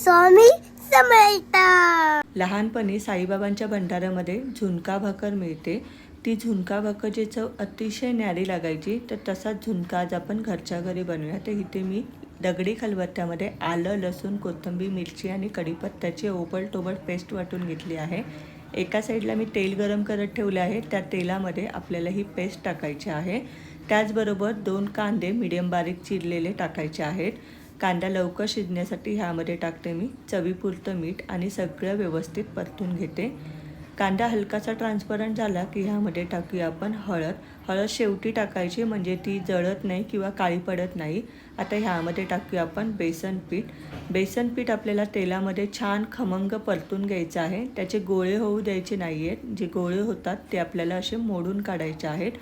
स्वामी समर्थ. लहानपणी साईबाबांच्या भंडाऱ्यामध्ये झुणका भाकर मिळते. ती झुणका भाकरची चव अतिशय न्यारी लागायची. तर तसाच झुणका आज आपण घरच्या घरी बनवूया तर इथे मी दगडी खलबत्त्यामध्ये आलं लसूण कोथिंबीर मिरची आणि कढीपत्त्याची ओबळ टोबळ पेस्ट वाटून घेतली आहे. एका साईडला मी तेल गरम करत ठेवले आहे. त्या तेलामध्ये आपल्याला ही पेस्ट टाकायची आहे. त्याचबरोबर दोन कांदे मिडियम बारीक चिरलेले टाकायचे आहेत. कांदा लवकर शिजण्यासाठी ह्यामध्ये टाकते मी चवीपुरतं मीठ आणि सगळं व्यवस्थित परतून घेते. कांदा हलकासा ट्रान्सपरंट झाला की ह्यामध्ये टाकूया आपण हळद. हळद शेवटी टाकायची म्हणजे ती जळत नाही किंवा काळी पडत नाही. आता ह्यामध्ये टाकूया आपण बेसन पीठ. बेसन पीठ आपल्याला तेलामध्ये छान खमंग परतून घ्यायचं आहे. त्याचे गोळे होऊ द्यायचे नाही आहेत जे गोळे होतात ते आपल्याला असे मोडून काढायचे आहेत.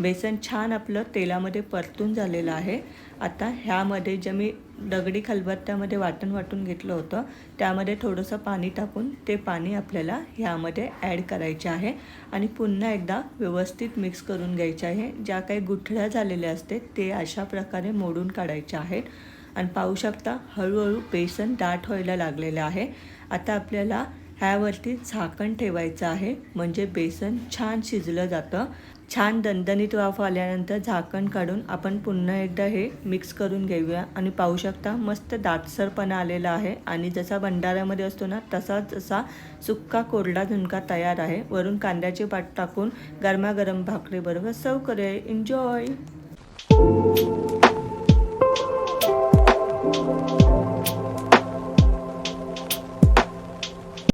बेसन छान आपलं तेलामध्ये परतून झालेलं आहे. आता ह्यामध्ये जे मी दगडी खलबत्त्यामध्ये वाटण वाटून घेतलं होतं त्यामध्ये थोडंसं पाणी टाकून ते पाणी आपल्याला ह्यामध्ये ॲड करायचे आहे आणि पुन्हा एकदा व्यवस्थित मिक्स करून घ्यायचे आहे. ज्या काही गुठळ्या झालेल्या असते ते अशा प्रकारे मोडून काढायचे आहेत. आणि पाहू शकता हळूहळू बेसन दाट व्हायला लागलेलं आहे. आता आपल्याला ह्यावरती झाकण ठेवायचं आहे. म्हणजे बेसन छान शिजलं जातं. छान दणदणीत वाफ आल्यानंतर झाकण काढून आपण पुन्हा एकदा हे मिक्स करून घेऊया. आणि पाहू शकता मस्त दाटसरपणा आलेला आहे. आणि जसा भंडाऱ्यामध्ये असतो ना तसाच असा सुक्का कोरडा झुणका तयार आहे. वरून कांद्याचे पाट टाकून गरमागरम भाकरीबरोबर सर्व करूया. एन्जॉय